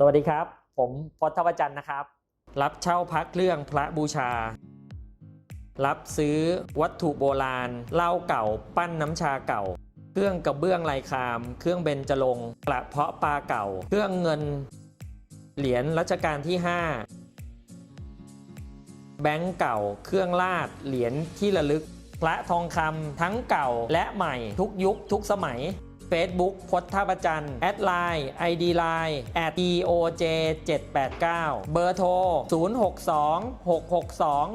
สวัสดีครับ ผมพจทวจันทร์นะครับ รับเช่าพระเครื่องพระบูชา รับซื้อวัตถุโบราณเหล้าเก่า ปั้นน้ำชาเก่า เครื่องกระเบื้องลายคาม เครื่องเบญจรงกระเพาะปลาเก่า เครื่องเงิน เหรียญรัชกาลที่ 5 แบงก์เก่า เครื่องลาดเหรียญที่ระลึก พระทองคำทั้งเก่าและใหม่ทุกยุคทุกสมัย Facebook พจน์ท่าประจันแอดไลน์ ID Line at EOJ 789เบอร์โทร 062 662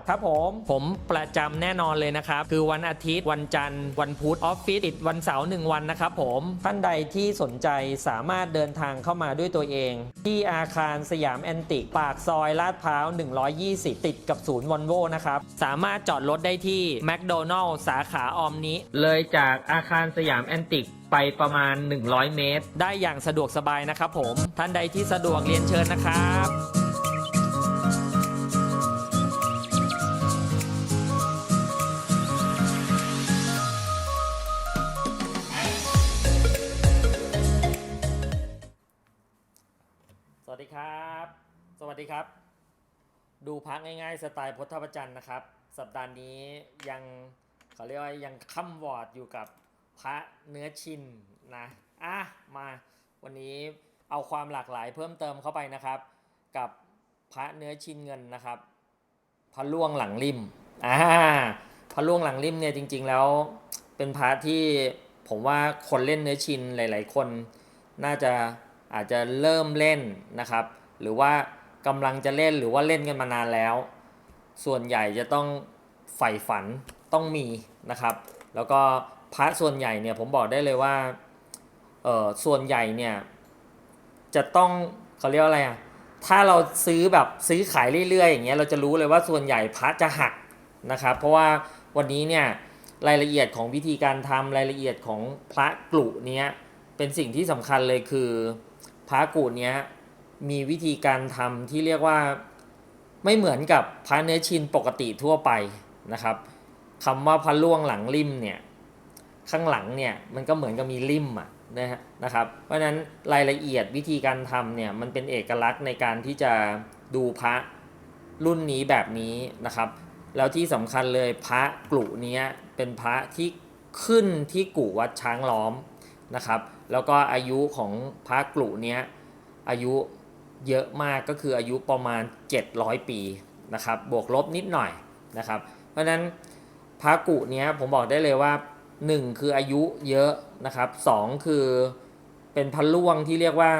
8919 ครับผม ผมประจำแน่นอนเลยนะครับ คือวันอาทิตย์ วันจันทร์ วันพุธออฟฟิศติดวันเสาร์1วันนะครับผม ท่านใดที่สนใจสามารถเดินทางเข้ามาด้วยตัวเอง ที่อาคารสยามแอนติก ปากซอยลาดพร้าว 120 ติดกับศูนย์วอลโวนะครับ สามารถจอดรถได้ที่แมคโดนัลล์สาขาออมนี้ เลยจากอาคารสยามแอนติกไปประมาณ 100 เมตร ได้อย่างสะดวกสบายนะครับผม ท่านใดที่สะดวกเรียนเชิญนะครับสวัสดีครับ สวัสดีครับ ดูพักง่ายๆ สไตล์พจน์ประจันทร์นะครับ สัปดาห์นี้ยังเขาเรียกว่ายังค่ำวอร์ดอยู่กับ พระเนื้อชินนะอะมาวันนี้เอาความหลากหลายเพิ่มเติมเข้าไปนะครับ กับพระเนื้อชินเงินนะครับ พระล่วงหลังริมอ่าพระล่วงหลังริมเนี่ยจริง ๆ แล้วเป็นพระที่ผมว่าคนเล่นเนื้อชินหลาย ๆ คนน่าจะอาจจะเริ่มเล่นนะครับ หรือว่ากำลังจะเล่นหรือว่าเล่นกันมานานแล้ว ส่วนใหญ่จะต้องใฝ่ฝันต้องมีนะครับ แล้วก็ พระส่วนใหญ่เนี่ยผมบอกได้เลยว่าเออส่วนใหญ่เนี่ยจะต้องเขาเรียกว่าอะไรอะถ้าเราซื้อแบบซื้อขายเรื่อยๆอย่างเงี้ยเราจะรู้เลยว่าส่วนใหญ่พระจะหักนะครับเพราะว่าวันนี้เนี่ยรายละเอียดของวิธีการทำรายละเอียดของพระกลุเนี้ยเป็นสิ่งที่สำคัญเลยคือพระกลุเนี้ยมีวิธีการทำที่เรียกว่าไม่เหมือนกับพระเนื้อชินปกติทั่วไปนะครับคำว่าพระล่วงหลังริมเนี่ย ข้างหลังเนี่ยมันก็เหมือนกับมีริมอะนะฮะนะครับ เพราะฉะนั้นรายละเอียดวิธีการทำเนี่ยมันเป็นเอกลักษณ์ในการที่จะดูพระรุ่นนี้แบบนี้นะครับ แล้วที่สำคัญเลยพระกลุ่เนี้ยเป็นพระที่ขึ้นที่กู่วัดช้างล้อมนะครับ แล้วก็อายุของพระกลุ่เนี้ยอายุเยอะมากก็คืออายุประมาณ 700 ปีนะครับ บวกลบนิดหน่อยนะครับ เพราะฉะนั้นพระกุเนี้ยผมบอกได้เลยว่า 1คืออายุเยอะนะครับ2คือเป็นพระล่วงที่เรียกว่า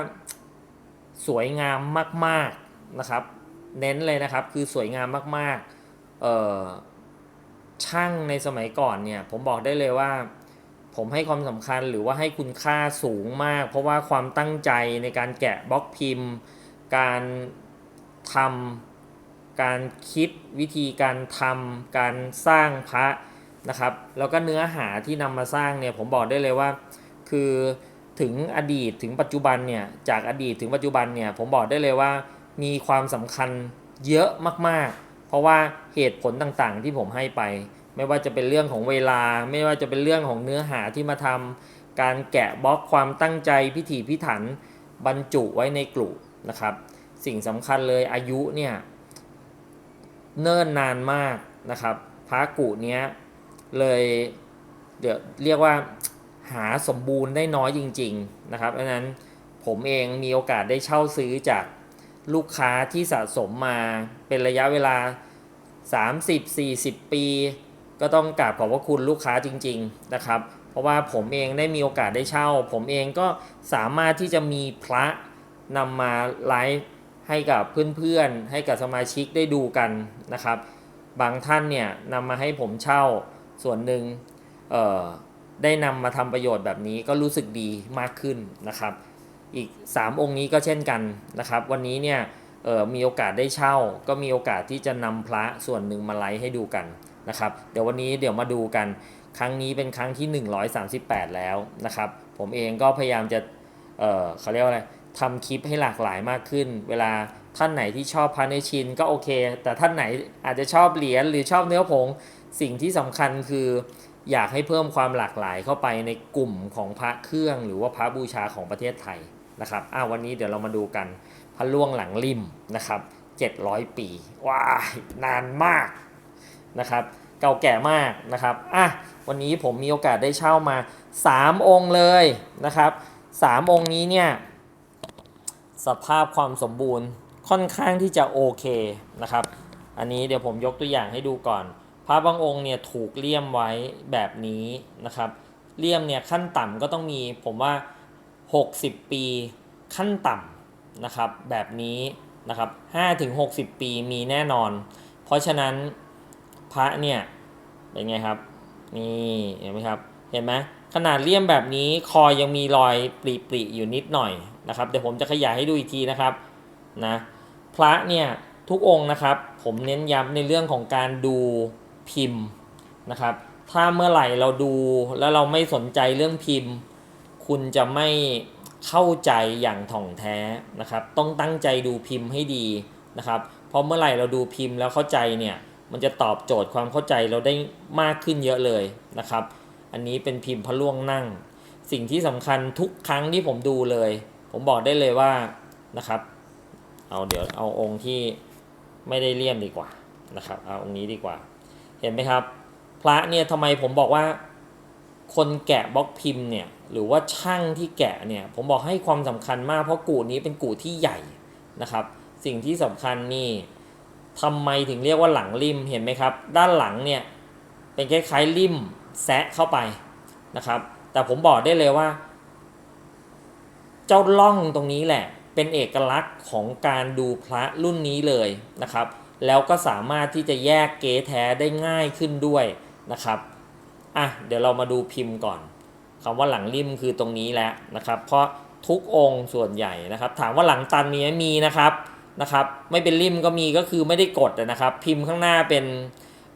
สวยงามมาก ๆนะครับ เน้นเลยนะครับคือสวยงามมากๆเอ่อช่างในสมัยก่อนเนี่ยผมบอกได้เลยว่า ผมให้ความสำคัญหรือว่าให้คุณค่าสูงมาก เพราะว่าความตั้งใจในการแกะบล็อกพิมพ์ การทำการคิดวิธีการทำการสร้างพระ นะครับ แล้วก็เนื้อหาที่นำมาสร้างเนี่ยผมบอกได้เลยว่า คือถึงอดีตถึงปัจจุบันเนี่ยจากอดีตถึงปัจจุบันเนี่ยผมบอกได้เลยว่ามีความสำคัญเยอะมากๆ เพราะว่าเหตุผลต่างๆ ที่ผมให้ไป ไม่ว่าจะเป็นเรื่องของเวลา ไม่ว่าจะเป็นเรื่องของเนื้อหาที่มาทำการแกะบล็อกความตั้งใจพิถีพิถันบรรจุไว้ในกลุ่นะครับ สิ่งสำคัญเลยอายุเนี่ยเนิ่นนานมากนะครับพระกุเนี้ย เลยเดี๋ยวเรียกว่าหาสมบูรณ์ได้น้อยจริง ๆ นะครับเพราะนั้นผมเองมีโอกาสได้เช่าซื้อจากลูกค้าที่สะสมมาเป็นระยะเวลา 30-40 ปี ก็ต้องกราบขอบพระคุณลูกค้าจริง ๆนะครับ เพราะว่าผมเองได้มีโอกาสได้เช่า ผมเองก็สามารถที่จะมีพระนำมาไลฟ์ให้กับเพื่อนๆ ให้กับสมาชิกได้ดูกันนะครับ บางท่านเนี่ยนำมาให้ผมเช่า ส่วนหนึ่งได้นำมาทำประโยชน์แบบนี้ก็รู้สึกดีมากขึ้นนะครับ อีก 3 องค์นี้ก็เช่นกันนะครับ วันนี้เนี่ยมีโอกาสได้เช่า ก็มีโอกาสที่จะนำพระส่วนหนึ่งมาไลฟ์ให้ดูกันนะครับ เดี๋ยววันนี้เดี๋ยวมาดูกัน ครั้งนี้เป็นครั้งที่ 138 แล้วนะครับ ผมเองก็พยายามจะเเขาเรียกว่าอะไรทำคลิปให้หลากหลายมากขึ้น เวลาท่านไหนที่ชอบพระในชินก็โอเค แต่ท่านไหนอาจจะชอบเหรียญหรือชอบเนื้อผง สิ่งที่สำคัญคืออยากให้เพิ่มความหลากหลายเข้าไปในกลุ่มของพระเครื่องหรือว่าพระบูชาของประเทศไทยนะครับอ่าวันนี้เดี๋ยวเรามาดูกันพระล่วงหลังริมนะครับ 700 ปีว้ายนานมากนะครับ เก่าแก่มากนะครับอะวันนี้ผมมีโอกาสได้เช่ามา 3 องค์เลยนะครับ 3 องค์นี้เนี่ยสภาพความสมบูรณ์ค่อนข้างที่จะโอเคนะครับ อันนี้เดี๋ยวผมยกตัวอย่างให้ดูก่อน พระบางองค์เนี่ยถูกเลี่ยมไว้แบบนี้นะครับ เลี่ยมเนี่ยขั้นต่ำก็ต้องมีผมว่า 60 ปีขั้นต่ำนะครับ แบบนี้นะครับ5ถึง60ปีมีแน่นอน เพราะฉะนั้นพระเนี่ยเป็นไงครับ นี่เห็นไหมครับ เห็นไหมขนาดเลี่ยมแบบนี้คอยังมีรอยปริๆอยู่นิดหน่อยนะครับเดี๋ยวผมจะขยายให้ดูอีกทีนะครับนะพระเนี่ยทุกองค์นะครับ ผมเน้นย้ำในเรื่องของการดู พิมพ์นะครับ ถ้าเมื่อไหร่เราดูแล้วเราไม่สนใจเรื่องพิมพ์ คุณจะไม่เข้าใจอย่างถ่องแท้นะครับ ต้องตั้งใจดูพิมพ์ให้ดีนะครับ เพราะเมื่อไหร่เราดูพิมพ์แล้วเข้าใจเนี่ยมันจะตอบโจทย์ความเข้าใจเราได้มากขึ้นเยอะเลยนะครับ อันนี้เป็นพิมพ์พระล่วงนั่ง สิ่งที่สำคัญทุกครั้งที่ผมดูเลย ผมบอกได้เลยว่านะครับ เอาเดี๋ยวเอาองค์ที่ไม่ได้เลี่ยมดีกว่านะครับ เอาองค์นี้ดีกว่า เห็นไหมครับ พระเนี่ยทำไมผมบอกว่า คนแกะบล็อกพิมพ์เนี่ยหรือว่าช่างที่แกะเนี่ยผมบอกให้ความสำคัญมากเพราะกูนี้เป็นกูที่ใหญ่นะครับ สิ่งที่สำคัญนี่ทำไมถึงเรียกว่าหลังริมเห็นไหมครับ ด้านหลังเนี่ยเป็นคล้ายๆริมแซะเข้าไปนะครับ แต่ผมบอกได้เลยว่า เจ้าล่องตรงนี้แหละ เป็นเอกลักษณ์ของการดูพระรุ่นนี้เลยนะครับ แล้วก็สามารถที่จะแยกเก๊แท้ได้ง่ายขึ้นด้วยนะครับอะเดี๋ยวเรามาดูพิมพ์ก่อนคำว่าหลังริมคือตรงนี้แหละนะครับ เพราะทุกองค์ส่วนใหญ่นะครับ ถามว่าหลังตันมีไหมมีนะครับนะครับ ไม่เป็นริมก็มีก็คือไม่ได้กดนะครับ พิมพ์ข้างหน้าเป็น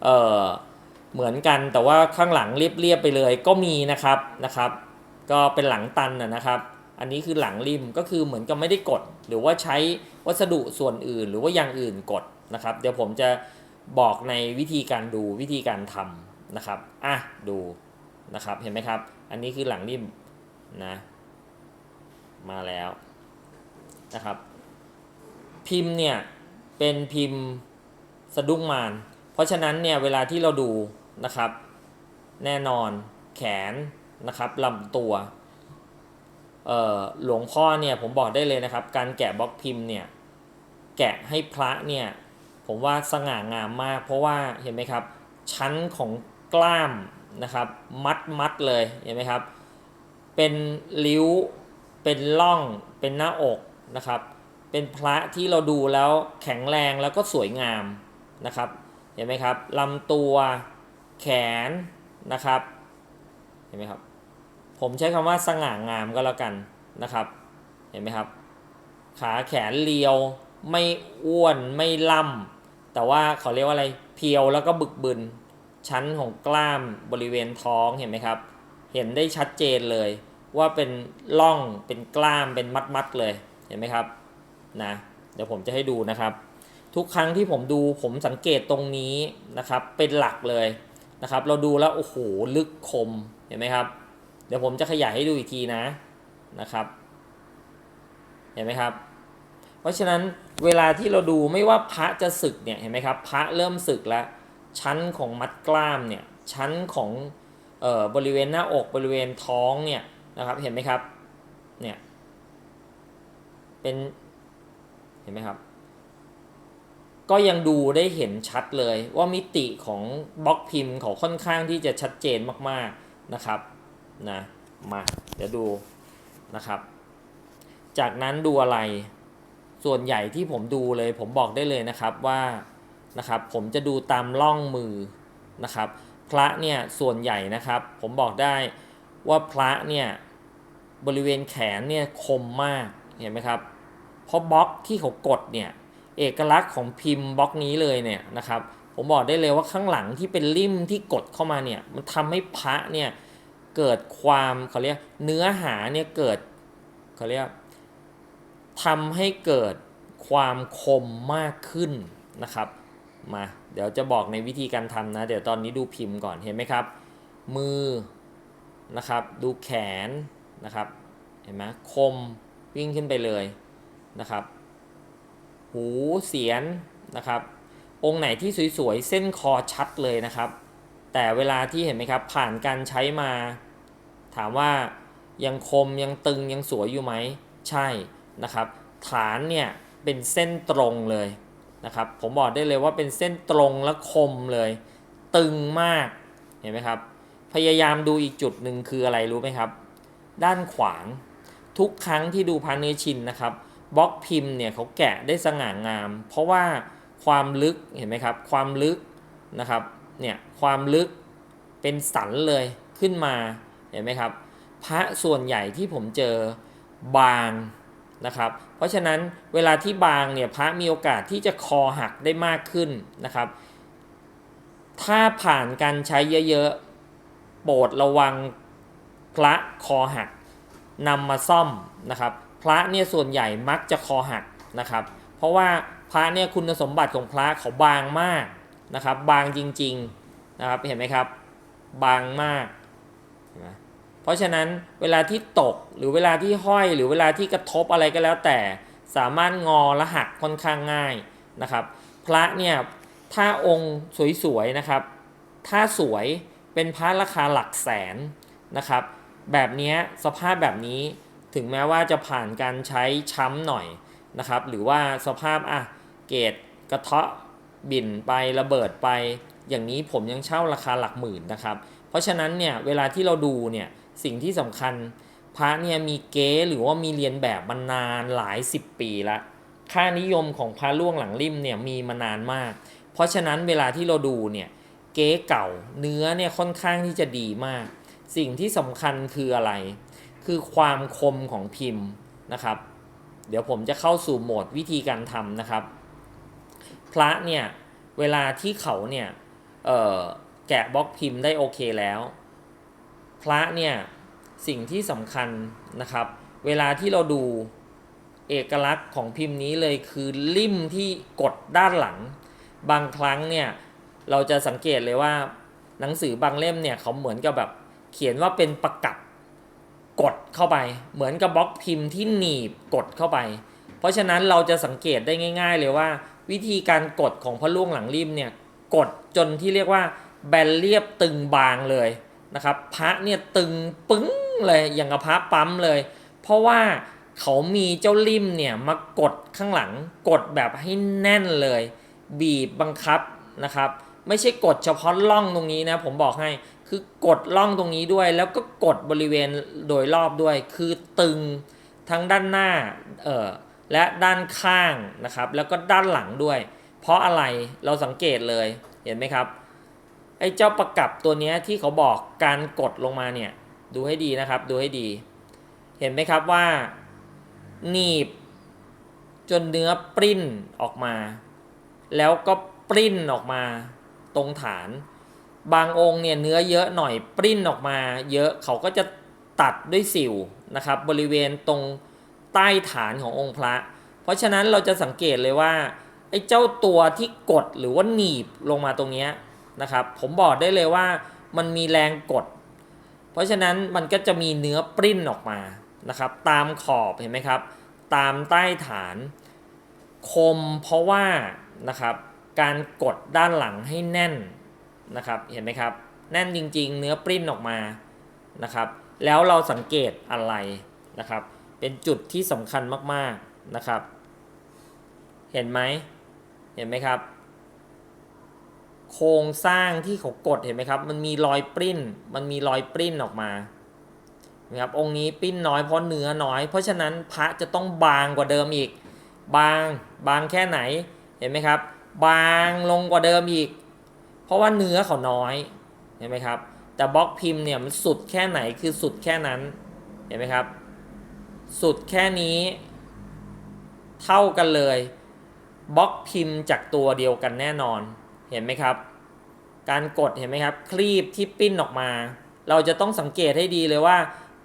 เอ่อเหมือนกันแต่ว่าข้างหลังเรียบๆไปเลยก็มีนะครับนะครับ ก็เป็นหลังตันนะนะครับ อันนี้คือหลังริมก็คือเหมือนกับไม่ได้กด หรือว่าใช้วัสดุส่วนอื่น หรือว่าอย่างอื่นกด นะครับ เดี๋ยวผมจะบอกในวิธีการดูวิธีการทำนะครับอะดูนะครับเห็นไหมครับ อันนี้คือหลังริมนะมาแล้วนะครับ พิมพ์เนี่ยเป็นพิมพ์สะดุ้งมาน เพราะฉะนั้นเนี่ยเวลาที่เราดูนะครับ แน่นอนแขนนะครับลำตัวหลวงพ่อเนี่ยผมบอกได้เลยนะครับ การแกะบล็อกพิมพ์เนี่ยแกะให้พระเนี่ย ผมว่าสง่างามมาก เพราะว่าเห็นไหมครับ ชั้นของกล้ามนะครับ มัดมัดเลยเห็นไหมครับ เป็นริ้ว เป็นล่อง เป็นหน้าอกนะครับ เป็นพระที่เราดูแล้วแข็งแรงแล้วก็สวยงามนะครับ เห็นไหมครับลำตัวแขนนะครับ เห็นไหมครับ ผมใช้คำว่าสง่างามก็แล้วกันนะครับ เห็นไหมครับ ขาแขนเรียวไม่อ้วนไม่ล่ำ แต่ว่าเขาเรียกว่าอะไรเพียวแล้วก็บึกบึน ชั้นของกล้ามบริเวณท้องเห็นไหมครับ เห็นได้ชัดเจนเลย ว่าเป็นล่องเป็นกล้ามเป็นมัดมัดๆเลยเห็นไหมครับนะเดี๋ยวผมจะให้ดูนะครับ ทุกครั้งที่ผมดูผมสังเกตตรงนี้นะครับ เป็นหลักเลยนะครับ เราดูแล้วโอ้โหลึกคมเห็นไหมครับ เดี๋ยวผมจะขยายให้ดูอีกทีนะนะครับ เห็นไหมครับ เพราะฉะนั้น เวลาที่เราดูไม่ว่าพระจะศึกเนี่ยเห็นไหมครับพระเริ่มศึกแล้ว ชั้นของมัดกล้ามเนี่ยชั้นของเอ่อบริเวณหน้าอกบริเวณท้องเนี่ยนะครับเห็นไหมครับเนี่ยเป็นเห็นไหมครับ ก็ยังดูได้เห็นชัดเลยว่ามิติของบล็อกพิมพ์เขาค่อนข้างที่จะชัดเจนมากๆนะครับนะมาเดี๋ยวดูนะครับ จากนั้นดูอะไร ส่วนใหญ่ที่ผมดูเลยผมบอกได้เลยนะครับว่านะครับผมจะดูตามล่องมือนะครับ พระเนี่ยส่วนใหญ่นะครับ ผมบอกได้ว่าพระเนี่ยบริเวณแขนเนี่ยคมมากเห็นไหมครับเพราะบล็อกที่เขากดเนี่ยเอกลักษณ์ของพิมพ์บล็อกนี้เลยเนี่ยนะครับ ผมบอกได้เลยว่าข้างหลังที่เป็นริมที่กดเข้ามาเนี่ยมันทำให้พระเนี่ยเกิดความเขาเรียกเนื้อหาเนี่ยเกิดเขาเรียก ทำให้เกิดความคมมากขึ้นนะครับมาเดี๋ยวจะบอกในวิธีการทำนะ เดี๋ยวตอนนี้ดูพิมพ์ก่อนเห็นไหมครับ มือนะครับ ดูแขนนะครับ เห็นไหมคมวิ่งขึ้นไปเลยนะครับ หูเสียนนะครับ องค์ไหนที่สวยๆ เส้นคอชัดเลยนะครับ แต่เวลาที่เห็นไหมครับ ผ่านการใช้มา ถามว่ายังคมยังตึงยังสวยอยู่ไหม ใช่ นะครับ ฐานเนี่ยเป็นเส้นตรงเลยนะครับ ผมบอกได้เลยว่าเป็นเส้นตรงและคมเลย ตึงมาก เห็นไหมครับ พยายามดูอีกจุดหนึ่งคืออะไรรู้ไหมครับ ด้านขวางทุกครั้งที่ดูพาเนื้อชินนะครับบล็อกพิมพ์เนี่ยเขาแกะได้สง่างาม เพราะว่าความลึกเห็นไหมครับ ความลึกนะครับเนี่ยความลึกเป็นสันเลยขึ้นมาเห็นไหมครับ พระส่วนใหญ่ที่ผมเจอบาง นะครับ เพราะฉะนั้นเวลาที่บางเนี่ยพระมีโอกาสที่จะคอหักได้มากขึ้นนะครับ ถ้าผ่านการใช้เยอะๆ โปรดระวังพระคอหักนำมาซ่อมนะครับ พระเนี่ยส่วนใหญ่มักจะคอหักนะครับ เพราะว่าพระเนี่ยคุณสมบัติของพระเขาบางมากนะครับ บางจริงๆนะครับเห็นไหมครับ บางมาก ราะฉะนั้นเวลาที่ตกหรือเวลาที่ห้อย หรือเวลาที่กระทบอะไรก็แล้วแต่สามารถงอและหักค่อนข้างง่ายนะครับ พระเนี่ยถ้าองค์สวยๆนะครับ ถ้าสวยเป็นพระราคาหลักแสนนะครับ แบบนี้สภาพแบบนี้ถึงแม้ว่าจะผ่านการใช้ช้ำหน่อยนะครับ หรือว่าสภาพอะเกรดกระเทาะบิ่นไประเบิดไป อย่างนี้ผมยังเช่าราคาหลักหมื่นนะครับ เพราะฉะนั้นเนี่ยเวลาที่เราดูเนี่ย สิ่งที่สำคัญพระเนี่ยมีเก๊หรือว่ามีเรียนแบบมานานหลายสิบปีละค่านิยมของพระล่วงหลังริมเนี่ยมีมานานมาก เพราะฉะนั้นเวลาที่เราดูเนี่ยเก๊เก่าเนื้อเนี่ยค่อนข้างที่จะดีมาก สิ่งที่สำคัญคืออะไร คือความคมของพิมพ์นะครับ เดี๋ยวผมจะเข้าสู่โหมดวิธีการทำนะครับ พระเนี่ยเวลาที่เขาเนี่ยแกะบล็อกพิมพ์ได้โอเคแล้ว พระเนี่ยสิ่งที่สำคัญนะครับ เวลาที่เราดูเอกลักษณ์ของพิมพ์นี้เลยคือลิ่มที่กดด้านหลัง บางครั้งเนี่ยเราจะสังเกตเลยว่าหนังสือบางเล่มเนี่ยเขาเหมือนกับแบบเขียนว่าเป็นประกับกดเข้าไป เหมือนกับบล็อกพิมพ์ที่หนีบกดเข้าไป เพราะฉะนั้นเราจะสังเกตได้ง่าย ๆ เลยว่า วิธีการกดของพระล่วงหลังริมเนี่ยกดจนที่เรียกว่าแบนเรียบตึงบางเลย นะครับพระเนี่ยตึงปึ้งเลยอย่างกับพระปั๊มเลย เพราะว่าเขามีเจ้าริมเนี่ยมากดข้างหลังกดแบบให้แน่นเลย บีบบังคับนะครับไม่ใช่กดเฉพาะล่องตรงนี้นะผมบอกให้คือกดล่องตรงนี้ด้วย แล้วก็กดบริเวณโดยรอบด้วย คือตึงทั้งด้านหน้าเออและด้านข้างนะครับแล้วก็ด้านหลังด้วย เพราะอะไรเราสังเกตเลยเห็นไหมครับ ไอ้เจ้าประกับตัวนี้ที่เขาบอกการกดลงมาเนี่ยดูให้ดีนะครับดูให้ดี เห็นไหมครับว่าหนีบ จนเนื้อปริ้นออกมา แล้วก็ปริ้นออกมาตรงฐาน บางองค์เนี่ยเนื้อเยอะหน่อยปริ้นออกมา เยอะเขาก็จะตัดด้วยสิวนะครับบริเวณตรงใต้ฐานขององค์พระ เพราะฉะนั้นเราจะสังเกตเลยว่าไอ้เจ้าตัวที่กดหรือว่าหนีบลงมาตรงเนี้ย นะครับ ผมบอกได้เลยว่ามันมีแรงกด เพราะฉะนั้นมันก็จะมีเนื้อปริ้นออกมานะครับ ตามขอบเห็นไหมครับ ตามใต้ฐาน คมเพราะว่านะครับ การกดด้านหลังให้แน่นนะครับ เห็นไหมครับ แน่นจริง ๆ เนื้อปริ้นออกมานะครับ แล้วเราสังเกตอะไรนะครับ เป็นจุดที่สำคัญมากๆนะครับ เห็นไหมเห็นไหมครับ โครงสร้างที่เขากดเห็นไหมครับ มันมีรอยปริ้น มันมีรอยปริ้นออกมานะครับองค์นี้ปริ้นน้อยเพราะเนื้อน้อย เพราะฉะนั้นพระจะต้องบางกว่าเดิมอีก บางบางแค่ไหนเห็นไหมครับ บางลงกว่าเดิมอีก เพราะว่าเนื้อเขาน้อยเห็นไหมครับ แต่บล็อกพิมพ์เนี่ยมันสุดแค่ไหนคือสุดแค่นั้นเห็นไหมครับ สุดแค่นี้ เท่ากันเลยบล็อกพิมพ์จากตัวเดียวกันแน่นอน เห็นไหมครับ การกดเห็นไหมครับ คลีบที่ปิ้นออกมา เราจะต้องสังเกตให้ดีเลยว่า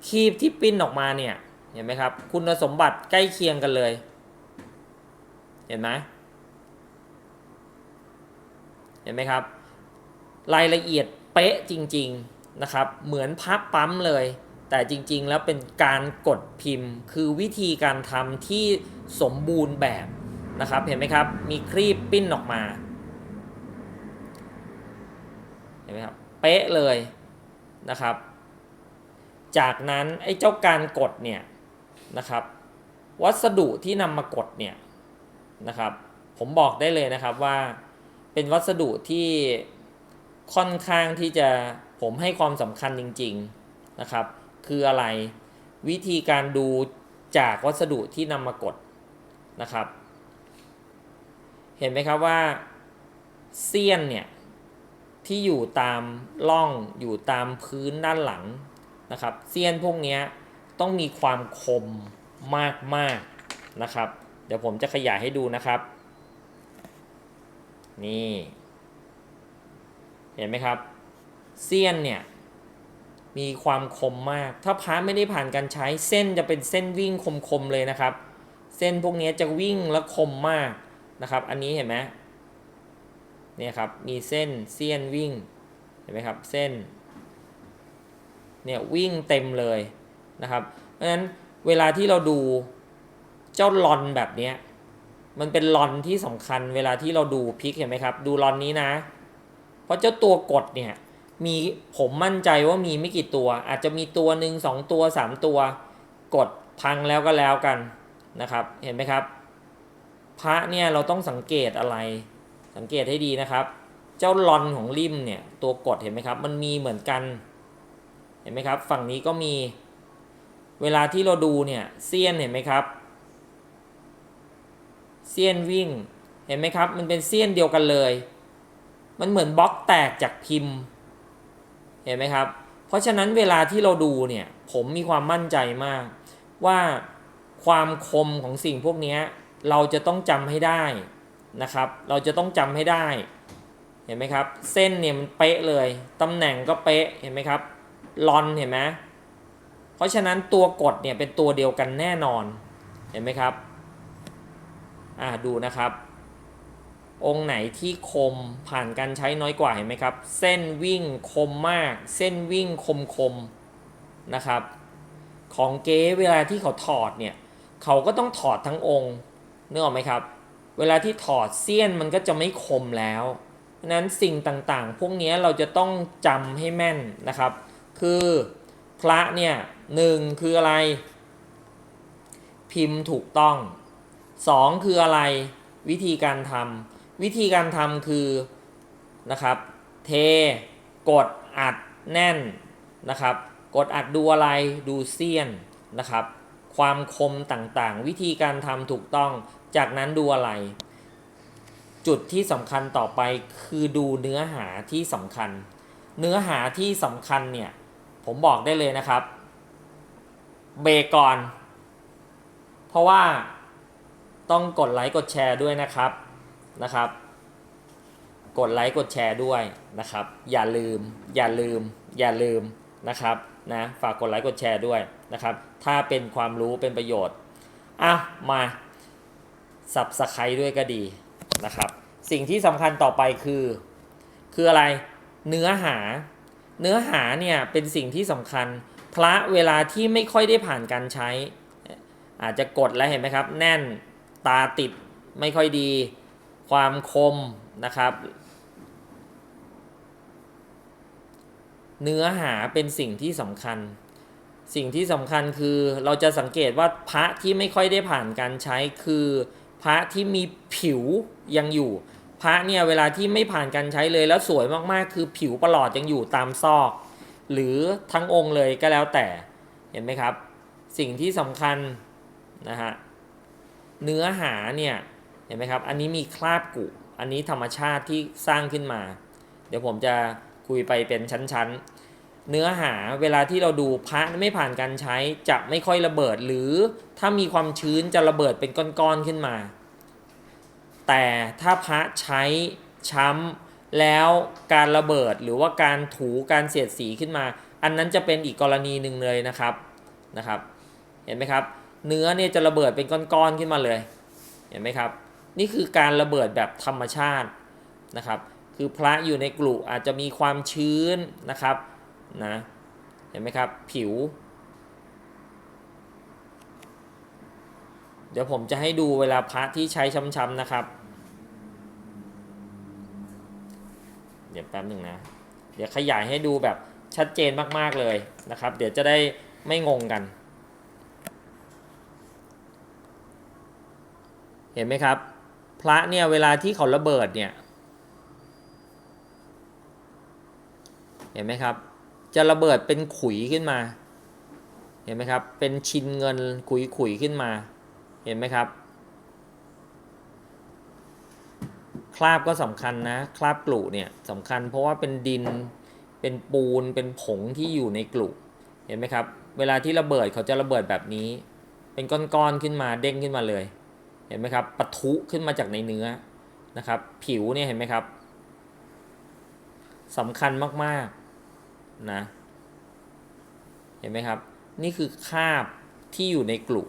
คลีบที่ปิ้นออกมาเนี่ย เห็นไหมครับ คุณสมบัติใกล้เคียงกันเลย เห็นไหมเห็นไหมครับ รายละเอียดเป๊ะจริง ๆนะครับ เหมือนพับปั๊มเลยแแต่จริง ๆ แล้วเป็นการกดพิมพ์ คือวิธีการทำที่สมบูรณ์แบบนะครับ เห็นไหมครับ มีครีบปิ้นออกมา เห็นไหมครับ เป๊ะเลยนะครับ จากนั้นไอ้เจ้าการกดเนี่ยนะครับ วัสดุที่นำมากดเนี่ยนะครับ ผมบอกได้เลยนะครับว่าเป็นวัสดุที่ค่อนข้างที่จะผมให้ความสำคัญจริง ๆนะครับ คืออะไรวิธีการดูจากวัสดุที่นำมากดนะครับ เห็นไหมครับว่าเสี้ยนเนี่ย ที่อยู่ตามร่องอยู่ตามพื้นด้านหลังนะครับเสี้ยนพวกนี้ต้องมีความคมมากๆนะครับ เดี๋ยวผมจะขยายให้ดูนะครับ นี่ เห็นไหมครับเสี้ยนเนี่ยมีความคมมาก ถ้าพระไม่ได้ผ่านการใช้เส้นจะเป็นเส้นวิ่งคมๆเลยนะครับ เส้นพวกนี้จะวิ่งและคมมากนะครับ อันนี้เห็นไหม เนี่ยครับมีเส้นเสี้ยนวิ่งเห็นไหมครับเส้นเนี่ยวิ่งเต็มเลยนะครับเพราะฉะนั้นเวลาที่เราดูเจ้าลอนแบบเนี้ยมันเป็นลอนที่สำคัญเวลาที่เราดูพลิกเห็นไหมครับ ดูลอนนี้นะ เพราะเจ้าตัวกดเนี่ยมีผมมั่นใจว่ามีไม่กี่ตัว อาจจะมีตัวหนึ่งสองตัวสามตัว กดพังแล้วก็แล้วกันนะครับ เห็นไหมครับ พระเนี่ยเราต้องสังเกตอะไร สังเกตให้ดีนะครับ เจ้าลอนของริมเนี่ยตัวกดเห็นไหมครับ มันมีเหมือนกัน เห็นไหมครับ ฝั่งนี้ก็มี เวลาที่เราดูเนี่ยเสี้ยนเห็นไหมครับเสี้ยนวิ่ง เห็นไหมครับ มันเป็นเสี้ยนเดียวกันเลย มันเหมือนบล็อกแตกจากพิมพ์ เห็นไหมครับ เพราะฉะนั้นเวลาที่เราดูเนี่ยผมมีความมั่นใจมาก ว่าความคมของสิ่งพวกนี้เราจะต้องจำให้ได้ นะครับ เราจะต้องจำให้ได้ เห็นไหมครับ เส้นเนี่ยมันเป๊ะเลยตำแหน่งก็เป๊ะ เห็นไหมครับ ลอนเห็นไหมเพราะฉะนั้นตัวกดเนี่ยเป็นตัวเดียวกันแน่นอน เห็นไหมครับ อ่าดูนะครับ องค์ไหนที่คมผ่านการใช้น้อยกว่าเห็นไหมครับ เส้นวิ่งคมมาก เส้นวิ่งคมคมนะครับ ของเก๊เวลาที่เขาถอดเนี่ย เขาก็ต้องถอดทั้งองค์นึกออกไหมครับ เวลาที่ถอดเสี้ยนมันก็จะไม่คมแล้วเพราะนั้นสิ่งต่างๆ พวกนี้เราจะต้องจำให้แม่นนะครับ คือพระเนี่ยหนึ่งคืออะไร พิมพ์ถูกต้องสองคืออะไร วิธีการทำวิธีการทำคือนะครับ เท กดอัดแน่นนะครับ กดอัดดูอะไรดูเสี้ยนนะครับ ความคมต่างๆ วิธีการทำถูกต้อง จากนั้นดูอะไร จุดที่สำคัญต่อไปคือดูเนื้อหาที่สำคัญ เนื้อหาที่สำคัญเนี่ย ผมบอกได้เลยนะครับ เบรกก่อน เพราะว่าต้องกดไลค์กดแชร์ด้วยนะครับนะครับ กดไลค์กดแชร์ด้วยนะครับ อย่าลืม อย่าลืม อย่าลืมนะครับนะฝากกดไลค์กดแชร์ด้วยนะครับ ถ้าเป็นความรู้เป็นประโยชน์อะมา สับสไครด้วยก็ดีนะครับ สิ่งที่สำคัญต่อไปคือ คืออะไรเนื้อหา เนื้อหาเนี่ยเป็นสิ่งที่สำคัญ พระเวลาที่ไม่ค่อยได้ผ่านการใช้ อาจจะกดแล้วเห็นไหมครับ แน่นตาติดไม่ค่อยดี ความคมนะครับ เนื้อหาเป็นสิ่งที่สำคัญสิ่งที่สำคัญคือเราจะสังเกตว่าพระที่ไม่ค่อยได้ผ่านการใช้คือ พระที่มีผิวยังอยู่ พระเนี่ยเวลาที่ไม่ผ่านการใช้เลยแล้วสวยมากๆ คือผิวประหลอดยังอยู่ตามซอก หรือทั้งองค์เลยก็แล้วแต่เห็นไหมครับ สิ่งที่สำคัญนะฮะเนื้อหาเนี่ยเห็นไหมครับ อันนี้มีคราบกุ อันนี้ธรรมชาติที่สร้างขึ้นมา เดี๋ยวผมจะคุยไปเป็นชั้นๆ เนื้อหาเวลาที่เราดูพระไม่ผ่านการใช้จะไม่ค่อยระเบิด หรือถ้ามีความชื้นจะระเบิดเป็นก้อนๆขึ้นมา แต่ถ้าพระใช้ช้ำแล้วการระเบิดหรือว่าการถูการเสียดสีขึ้นมา อันนั้นจะเป็นอีกกรณีหนึ่งเลยนะครับนะครับ เห็นไหมครับ เนื้อเนี่ยจะระเบิดเป็นก้อนๆขึ้นมาเลย เห็นไหมครับ นี่คือการระเบิดแบบธรรมชาตินะครับ คือพระอยู่ในกลุ่อาจจะมีความชื้นนะครับ นะ เห็นไหมครับ ผิว เดี๋ยวผมจะให้ดูเวลาพระที่ใช้ช้ำๆนะครับ เดี๋ยวแป๊บหนึ่งนะ เดี๋ยวขยายให้ดูแบบชัดเจนมากๆเลยนะครับ เดี๋ยวจะได้ไม่งงกัน เห็นไหมครับ พระเนี่ยเวลาที่เขาระเบิดเนี่ย เห็นไหมครับ จะระเบิดเป็นขุยขึ้นมา เห็นไหมครับ เป็นชิ้นเงินขุยขุยขึ้นมา เห็นไหมครับ คราบก็สำคัญนะ คราบกลุเนี่ยสำคัญเพราะว่าเป็นดิน เป็นปูน เป็นผงที่อยู่ในกลุเห็นไหมครับ เวลาที่ระเบิดเขาจะระเบิดแบบนี้ เป็นก้อนๆขึ้นมาเด้งขึ้นมาเลย เห็นไหมครับ ปะทุขึ้นมาจากในเนื้อนะครับ ผิวเนี่ยเห็นไหมครับสำคัญมากๆ นะ เห็นไหมครับ นี่คือคาบที่อยู่ในกลุ่ม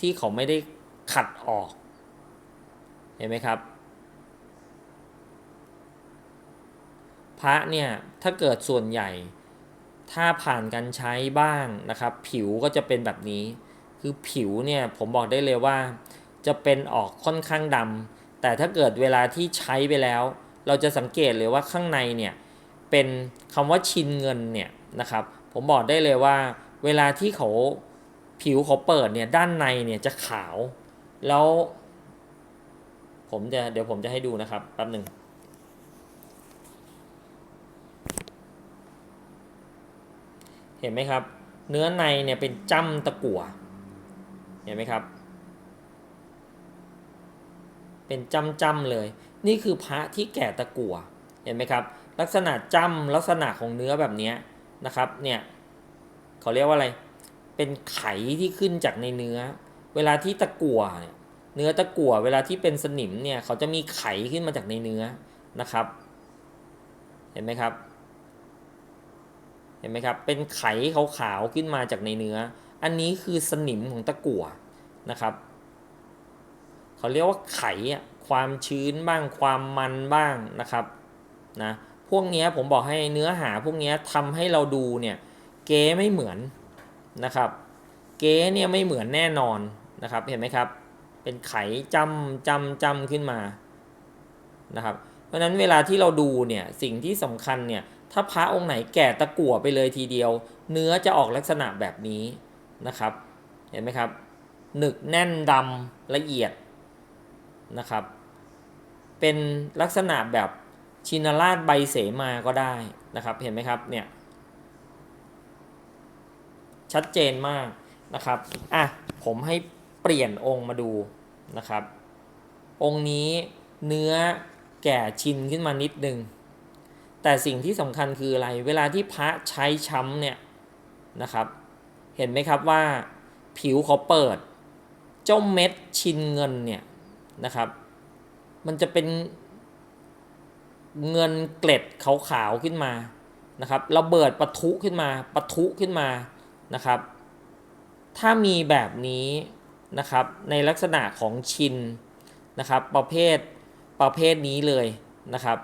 ที่เขาไม่ได้ขัดออก เห็นไหมครับ พระเนี่ย ถ้าเกิดส่วนใหญ่ ถ้าผ่านการใช้บ้างนะครับ ผิวก็จะเป็นแบบนี้ คือผิวเนี่ยผมบอกได้เลยว่า จะเป็นออกค่อนข้างดำแต่ถ้าเกิดเวลาที่ใช้ไปแล้ว เราจะสังเกตเลยว่าข้างในเนี่ย เป็นคำว่าชินเงินเนี่ยนะครับ ผมบอกได้เลยว่า เวลาที่เขาผิวเขาเปิดเนี่ยด้านในเนี่ยจะขาว แล้ว ผมจะเดี๋ยวผมจะให้ดูนะครับแป๊บหนึ่งเห็นไหมครับ เนื้อในเนี่ยเป็นจ้ำตะกั่วเห็นไหมครับ เป็นจ้ำๆเลย นี่คือพระที่แก่ตะกั่วเห็นไหมครับ ลักษณะจ้ำลักษณะของเนื้อแบบนี้นะครับเนี่ยเขาเรียกว่าอะไร เป็นไขที่ขึ้นจากในเนื้อ เวลาที่ตะกั่วเนี่ยเนื้อตะกั่วเวลาที่เป็นสนิมเนี่ยเขาจะมีไขขึ้นมาจากในเนื้อนะครับ เห็นไหมครับ เห็นไหมครับ เป็นไขขาวๆขึ้นมาจากในเนื้อ อันนี้คือสนิมของตะกั่วนะครับเขาเรียกว่าไขอะความชื้นบ้างความมันบ้างนะครับนะ พวกนี้ผมบอกให้เนื้อหาพวกนี้ทำให้เราดูเนี่ยเก๊ไม่เหมือนนะครับเก๊เนี่ยไม่เหมือนแน่นอนนะครับเห็นไหมครับ เป็นไขจำจำจำขึ้นมานะครับเพราะฉะนั้นเวลาที่เราดูเนี่ยสิ่งที่สำคัญเนี่ยถ้าพระองค์ไหนแก่ตะกั่วไปเลยทีเดียว เนื้อจะออกลักษณะแบบนี้นะครับ เห็นไหมครับ หนึกแน่นดำละเอียดนะครับ เป็นลักษณะแบบ ชินราชใบเสมาก็ได้นะครับ เห็นไหมครับเนี่ยชัดเจนมากนะครับอะผมให้เปลี่ยนองค์มาดูนะครับ องค์นี้เนื้อแก่ชินขึ้นมานิดนึง แต่สิ่งที่สำคัญคืออะไร เวลาที่พระใช้ช้ำเนี่ยนะครับ เห็นไหมครับว่าผิวเขาเปิด เจ้าเม็ดชินเงินเนี่ยนะครับ มันจะเป็น เงินเกล็ดขาวๆขึ้นมานะครับระเบิดปะทุขึ้นมาปะทุขึ้นมานะครับ ถ้ามีแบบนี้นะครับในลักษณะของชินนะครับ ประเภทประเภทนี้เลยนะครับ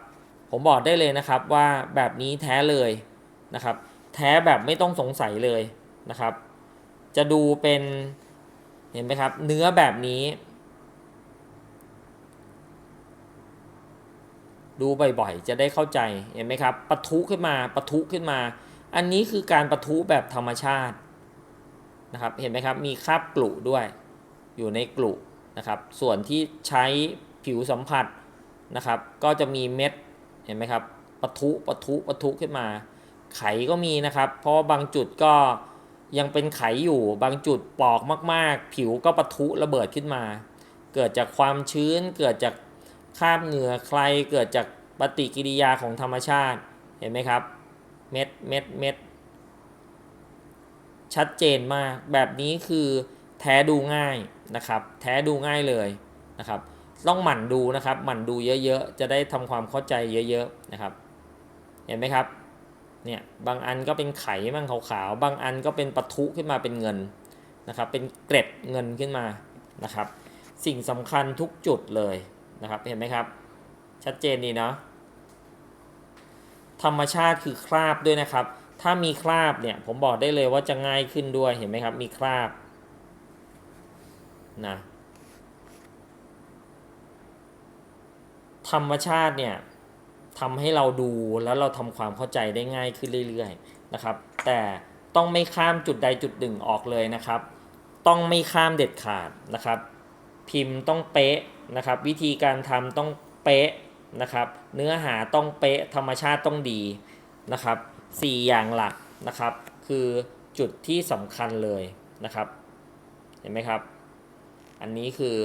ผมบอกได้เลยนะครับว่าแบบนี้แท้เลยนะครับ แท้แบบไม่ต้องสงสัยเลยนะครับ จะดูเป็นเห็นไหมครับ เนื้อแบบนี้ ดูบ่อยๆ จะได้เข้าใจ เห็นไหมครับปะทุขึ้นมาปะทุขึ้นมา อันนี้คือการปะทุแบบธรรมชาตินะครับ เห็นไหมครับ มีคราบกลุด้วย อยู่ในกลุนะครับ ส่วนที่ใช้ผิวสัมผัสนะครับ ก็จะมีเม็ด เห็นไหมครับปะทุปะทุปะทุขึ้นมา ไขก็มีนะครับ เพราะบางจุดก็ยังเป็นไขอยู่ บางจุดปอกมาก ๆ ผิวก็ปะทุระเบิดขึ้นมา เกิดจากความชื้น เกิดจาก คราบเหงื่อใครเกิดจากปฏิกิริยาของธรรมชาติเห็นไหมครับ เม็ดเม็ดเม็ดชัดเจนมาก แบบนี้คือแท้ดูง่ายนะครับ แท้ดูง่ายเลยนะครับ ต้องหมั่นดูนะครับ หมั่นดูเยอะๆ จะได้ทำความเข้าใจเยอะๆนะครับ เห็นไหมครับ เนี่ย บางอันก็เป็นไขบ้างขาวๆ บางอันก็เป็นปะทุขึ้นมาเป็นเงินนะครับ เป็นเกร็ดเงินขึ้นมานะครับ สิ่งสำคัญทุกจุดเลย นะครับเห็นไหมครับ ชัดเจนดีเนาะธรรมชาติคือคราบด้วยนะครับ ถ้ามีคราบเนี่ยผมบอกได้เลยว่าจะง่ายขึ้นด้วยเห็นไหมครับมีคราบนะธรรมชาติเนี่ยทำให้เราดูแล้วเราทำความเข้าใจได้ง่ายขึ้นเรื่อยๆนะครับ แต่ต้องไม่ข้ามจุดใดจุดหนึ่งออกเลยนะครับ ต้องไม่ข้ามเด็ดขาดนะครับ พิมพ์ต้องเป๊ะ นะครับ วิธีการทำต้องเป๊ะนะครับ เนื้อหาต้องเป๊ะธรรมชาติต้องดีนะครับสี่อย่างหลักนะครับ คือจุดที่สำคัญเลยนะครับ เห็นไหมครับ อันนี้คือ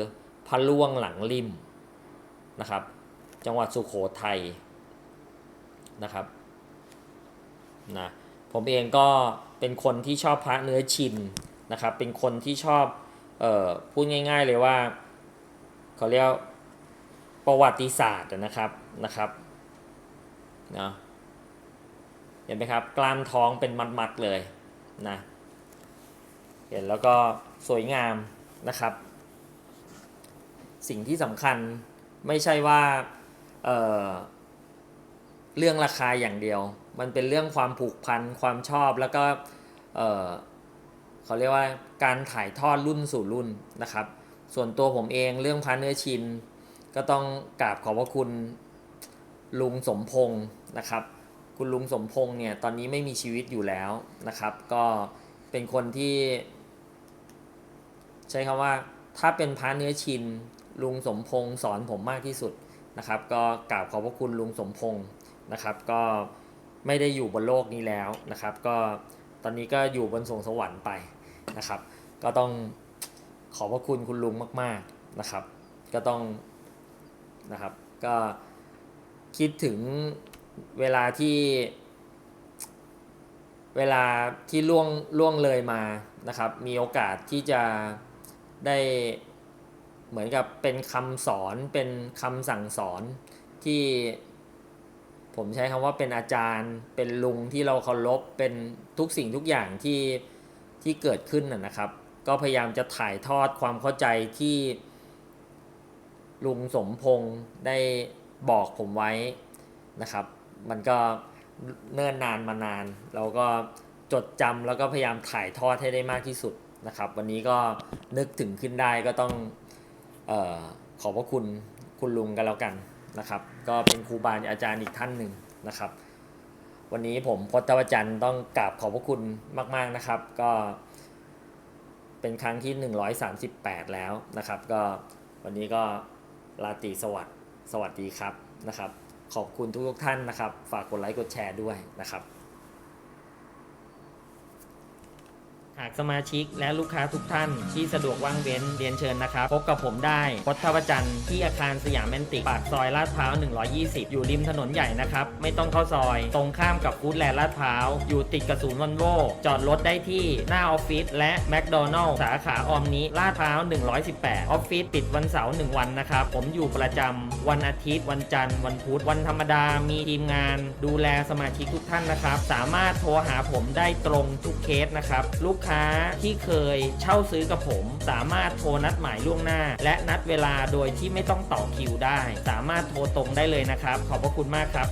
พระล่วงหลังริมนะครับ จังหวัดสุขโขทัยนะครับนะผมเองก็เป็นคนที่ชอบพระเนื้อชินนะครับ เป็นคนที่ชอบ เอ่อ พูดง่าย ๆ เลยว่า เขาเรียกประวัติศาสตร์นะครับนะครับนะเห็นไหมครับกล้ามท้องเป็นมัดๆเลยนะเห็นแล้วก็สวยงามนะครับ สิ่งที่สำคัญไม่ใช่ว่าเเรื่องราคาอย่างเดียว มันเป็นเรื่องความผูกพันความชอบแล้วก็เเขาเรียกว่าการถ่ายทอดรุ่นสู่รุ่นนะครับ ส่วนตัวผมเองเรื่องพันเนื้อชิน ก็ต้องกราบขอบพระคุณลุงสมพงศ์นะครับ คุณลุงสมพงศ์เนี่ยตอนนี้ไม่มีชีวิตอยู่แล้วนะครับ ก็เป็นคนที่ ใช้คำว่าถ้าเป็นพระเนื้อชิน ลุงสมพงศ์สอนผมมากที่สุดนะครับ ก็กราบขอบพระคุณลุงสมพงศ์นะครับ ก็ไม่ได้อยู่บนโลกนี้แล้วนะครับ ก็ตอนนี้ก็อยู่บนสวงสวรรค์ไปนะครับ ก็ต้อง ขอบพระคุณคุณลุงมาก ๆนะครับ ก็ต้องนะครับ ก็คิดถึงเวลาที่ เวลาที่ล่วงล่วงเลยมานะครับ มีโอกาสที่จะได้เหมือนกับเป็นคำสอนเป็นคำสั่งสอนที่ผมใช้คำว่าเป็นอาจารย์ เป็นลุงที่เราเคารพเป็นทุกสิ่งทุกอย่างที่ที่เกิดขึ้นนะนะครับ ก็พยายามจะถ่ายทอดความเข้าใจที่ลุงสมพงษ์ได้บอกผมไว้นะครับ มันก็เนิ่นนานมานาน เราก็จดจำแล้วก็พยายามถ่ายทอดให้ได้มากที่สุดนะครับ วันนี้ก็นึกถึงขึ้นได้ก็ต้องออขอบพระคุณคุณลุงกันแล้วกันนะครับ ก็เป็นครูบาอาจารย์อีกท่านหนึ่งนะครับ วันนี้ผมพจวจันทร์ต้องกราบขอบพระคุณมาก ๆนะครับ ก็ เป็นครั้งที่ 138 แล้วนะครับ ก็วันนี้ก็ราตรีสวัสดิ์สวัสดีครับนะครับ ขอบคุณทุกท่านนะครับ ฝากกดไลค์กดแชร์ด้วยนะครับ หากสมาชิกและลูกค้าทุกท่านที่สะดวกว่างเว้นเรียนเชิญนะครับ พบกับผมได้พจทวจันทร์ที่อาคารสยามแมนติกปากซอยลาดพร้าว 120 อยู่ริมถนนใหญ่นะครับ ไม่ต้องเข้าซอย ตรงข้ามกับฟู้ดแลนด์ลาดพร้าว อยู่ติดกับศูนย์วันโวจอดรถได้ที่หน้าออฟฟิศและแมคโดนัลล์สาขาออมนิลาดพร้าว 118 ออฟฟิศปิดวันเสาร์1วันนะครับ ผมอยู่ประจำวันอาทิตย์ วันจันทร์ วันพุธวันธรรมดามีทีมงาน ดูแลสมาชิกทุกท่านนะครับ สามารถโทรหาผมได้ตรงทุกเคสนะครับลูกคค้าที่เคยเช่าซื้อกับผม สามารถโทรนัดหมายล่วงหน้า และนัดเวลาโดยที่ไม่ต้องต่อคิวได้ สามารถโทรตรงได้เลยนะครับ ขอบพระคุณมากครับ